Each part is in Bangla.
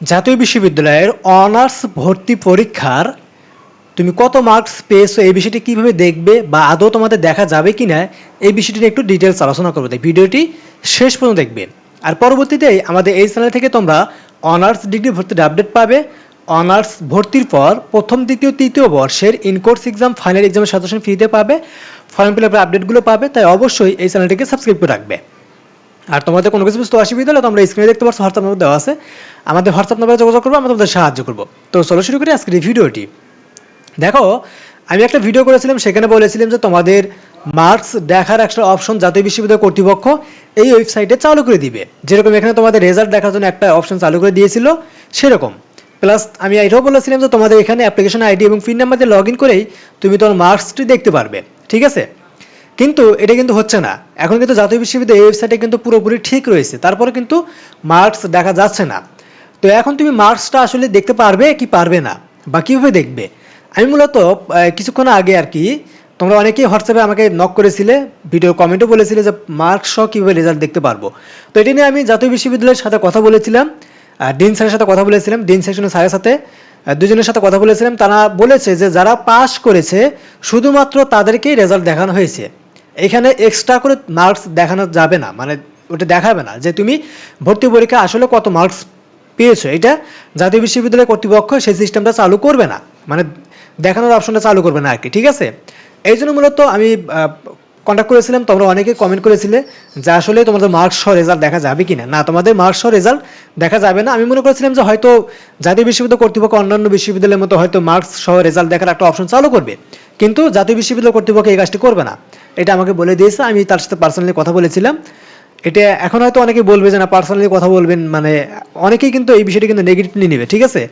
জাতীয় বিশ্ববিদ্যালয়ের অনার্স ভর্তি পরীক্ষার তুমি কত মার্কস পেয়েছ, এই বিষয়টি কীভাবে দেখবে বা আদৌ তোমাদের দেখা যাবে কি না এই বিষয়টি একটু ডিটেলস আলোচনা করব। তাই ভিডিওটি শেষ পর্যন্ত দেখবে। আর পরবর্তীতে আমাদের এই চ্যানেল থেকে তোমরা অনার্স ডিগ্রি ভর্তির আপডেট পাবে। অনার্স ভর্তির পর প্রথম, দ্বিতীয়, তৃতীয় বর্ষের ইনকোর্স এক্সাম ফাইনাল এক্সামের সাজেশন ফ্রিতে পাবে। ফর্ম ফিল আপের আপডেটগুলো পাবে, তাই অবশ্যই এই চ্যানেলটিকে সাবস্ক্রাইব করে রাখবে। আর তোমাদের কোনো কিছু বুঝতে অসুবিধা হলে তোমরা স্ক্রিনে দেখতে পাচ্ছ হোয়াটসঅ্যাপ নাম্বার দেওয়া আছে। আমাদের হোয়াটসঅ্যাপ নাম্বারে যোগাযোগ করব, আমরা তোমাদের সাহায্য করব। তো চলো শুরু করি আজকের এই ভিডিওটি। দেখো, আমি একটা ভিডিও করেছিলাম, সেখানে বলেছিলাম যে তোমাদের মার্কস দেখার একটা অপশন জাতীয় বিশ্ববিদ্যালয় কর্তৃপক্ষ এই ওয়েবসাইটে চালু করে দিবে। যেরকম এখানে তোমাদের রেজাল্ট দেখার জন্য একটা অপশন চালু করে দিয়েছিল, সেরকম। প্লাস আমি এটাও বলেছিলাম যে তোমাদের এখানে অ্যাপ্লিকেশন আইডি এবং পিন নাম্বার দিয়ে লগ ইন করেই তুমি তোমার মার্কসটি দেখতে পারবে, ঠিক আছে? কিন্তু এটা কিন্তু হচ্ছে না। এখন কিন্তু জাতীয় বিশ্ববিদ্যালয় ওয়েবসাইটে কিন্তু পুরোপুরি ঠিক রয়েছে। তারপরে কিন্তু মার্কস দেখা যাচ্ছে না। তো এখন তুমি মার্কসটা আসলে দেখতে পারবে কি পারবে না, বা কীভাবে দেখবে? আমি মূলত কিছুক্ষণ আগে আর কি তোমরা অনেকেই হোয়াটসঅ্যাপে আমাকে নক করেছিলে ভিডিও কমেন্টও বলেছিলে যে মার্কস সহ কীভাবে রেজাল্ট দেখতে পারব। তো এটি নিয়ে আমি জাতীয় বিশ্ববিদ্যালয়ের সাথে কথা বলেছিলাম ডিন স্যারের সাথে কথা বলেছিলাম ডিন সেকশনের স্যারের সাথে দুজনের সাথে কথা বলেছিলাম, তারা বলেছে যে যারা পাস করেছে, শুধুমাত্র তাদেরকেই রেজাল্ট দেখানো হয়েছে। এখানে এক্সট্রা করে মার্কস দেখানো যাবে না মানে ওটা দেখাবে না যে তুমি ভর্তি পরীক্ষা আসলে কত মার্কস পেয়েছ, এটা জাতীয় বিশ্ববিদ্যালয় কর্তৃপক্ষ সেই সিস্টেমটা চালু করবে না। মানে দেখানোর অপশনটা চালু করবে না আর কি, ঠিক আছে? এই জন্য মূলত আমি কন্ট্যাক্ট করেছিলাম, তোমরা অনেকে কমেন্ট করেছিলে যে আসলে তোমাদের মার্কস সহ রেজাল্ট দেখা যাবে কিনা। না, তোমাদের মার্কস সহ রেজাল্ট দেখা যাবে না। আমি মনে করেছিলাম যে হয়তো জাতীয় বিশ্ববিদ্যালয় কর্তৃপক্ষ অন্যান্য বিশ্ববিদ্যালয়ের মতো হয়তো মার্কস সহ রেজাল্ট দেখার একটা অপশন চালু করবে। কিন্তু জাতীয় বিশ্ববিদ্যালয় কর্তৃপক্ষ এই কাজটি করবে না। এটা আমাকে বলে দিয়েছে, আমি তার সাথে পার্সোনালি কথা বলেছিলাম। এটা এখন হয়তো অনেকে বলবে যে না পার্সোনালি কথা বলবেন মানে অনেকেই কিন্তু এই বিষয়টি কিন্তু নেগেটিভলি নেবে, ঠিক আছে?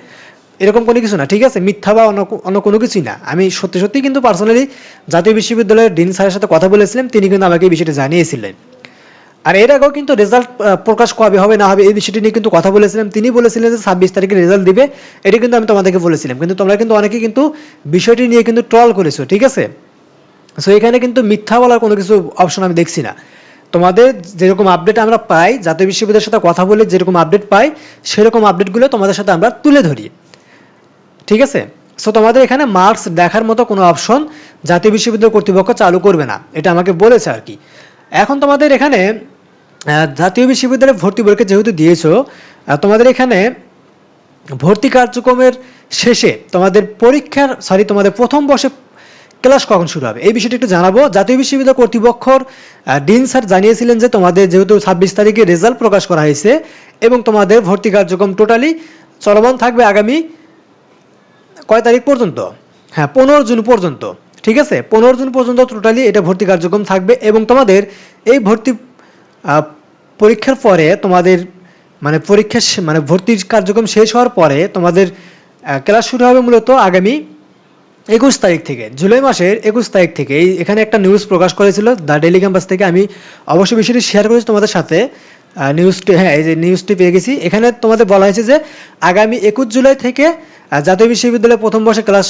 এরকম কোনো কিছু না, ঠিক আছে? মিথ্যা বা অন্য কোনো কিছুই না। আমি সত্যি সত্যি কিন্তু পার্সোনালি জাতীয় বিশ্ববিদ্যালয়ের ডিন স্যারের সাথে কথা বলেছিলাম, তিনি কিন্তু আমাকে এই বিষয়টি জানিয়েছিলেন। আর এর আগেও কিন্তু রেজাল্ট প্রকাশ কবে হবে, না হবে, এই বিষয়টি নিয়ে কিন্তু কথা বলেছিলাম। তিনি বলেছিলেন যে ছাব্বিশ তারিখে রেজাল্ট দিবে, এটি কিন্তু আমি তোমাদেরকে বলেছিলাম। কিন্তু তোমরা কিন্তু অনেকে কিন্তু বিষয়টি নিয়ে কিন্তু ট্রল করেছ, ঠিক আছে? সো এখানে কিন্তু মিথ্যা বলার কোনো কিছু অপশন আমি দেখছি না। তোমাদের যেরকম আপডেট আমরা পাই, জাতীয় বিশ্ববিদ্যালয়ের সাথে কথা বলে যেরকম আপডেট পাই, সেরকম আপডেটগুলো তোমাদের সাথে আমরা তুলে ধরি। ঠিক আছে? সো তোমাদের এখানে মার্কস দেখার মতো কোনো অপশন জাতীয় বিশ্ববিদ্যালয় কর্তৃপক্ষ চালু করবে না। এটা আমাকে বলেছে আর কি। এখন তোমাদের এখানে জাতীয় বিশ্ববিদ্যালয়ে ভর্তি পরীক্ষা যেহেতু দিয়েছ তোমাদের এখানে ভর্তি কার্যক্রমের শেষে তোমাদের পরীক্ষার সরি তোমাদের প্রথম বর্ষে ক্লাস কখন শুরু হবে? এই বিষয়টি একটু জানাব। জাতীয় বিশ্ববিদ্যালয় কর্তৃপক্ষর ডিন স্যার জানিয়েছিলেন যে তোমাদের যেহেতু ছাব্বিশ তারিখে রেজাল্ট প্রকাশ করা হয়েছে এবং তোমাদের ভর্তি কার্যক্রম টোটালি চলমান থাকবে আগামী কয় তারিখ পর্যন্ত? হ্যাঁ পনেরো জুন পর্যন্ত। ঠিক আছে? পনেরো জুন পর্যন্ত টোটালি এটা ভর্তি কার্যক্রম থাকবে এবং তোমাদের এই ভর্তি পরীক্ষার পরে তোমাদের মানে পরীক্ষা মানে ভর্তির কার্যক্রম শেষ হওয়ার পরে তোমাদের ক্লাস শুরু হবে মূলত আগামী একুশ তারিখ থেকে, জুলাই মাসের একুশ তারিখ থেকে, এই এখানে একটা নিউজ প্রকাশ করেছিল দ্য ডেলি ক্যাম্পাস থেকে। আমি অবশ্যই বিষয়টি শেয়ার করেছি তোমাদের সাথে। নিউজটি হ্যাঁ এই যে নিউজটি পেয়ে গেছি। এখানে তোমাদের বলা হয়েছে যে আগামী একুশ জুলাই থেকে জাতীয় বিশ্ববিদ্যালয়ে প্রথম বর্ষে ক্লাস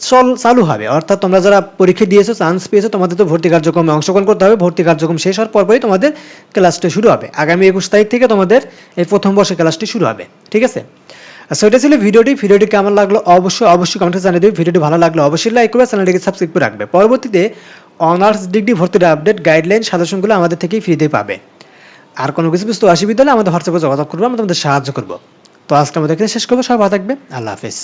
চল চালু হবে। অর্থাৎ তোমরা যারা পরীক্ষা দিয়েছ চান্স পেয়েছ, তোমাদের তো ভর্তি কার্যক্রমে অংশগ্রহণ করতে হবে। ভর্তি কার্যক্রম শেষ হওয়ার পরপরই তোমাদের ক্লাসটি শুরু হবে। আগামী একুশ তারিখ থেকে তোমাদের এই প্রথম বর্ষে ক্লাসটি শুরু হবে। ঠিক আছে? সো এটা ছিল ভিডিওটি। ভিডিওটি কেমন লাগল? অবশ্যই অবশ্যই কমেন্টে জানিয়ে দেবে। ভিডিওটি ভালো লাগল অবশ্যই লাইক করবে চ্যানেলটিকে সাবস্ক্রাইব করে রাখবে। পরবর্তীতে অনার্স ডিগ্রি ভর্তির আপডেট গাইডলাইন সাজেশনগুলো আমাদের থেকেই ফ্রিতে পাবে। আর কোনো কিছু বুঝতে অসুবিধা হলে আমাদের হোয়াটসঅ্যাপে যোগাযোগ করব, আমরা তোমাদের সাহায্য করব। তো আজকে আমাদের এখানে শেষ করব। সবাই ভালো থাকবে। আল্লাহ হাফেজ।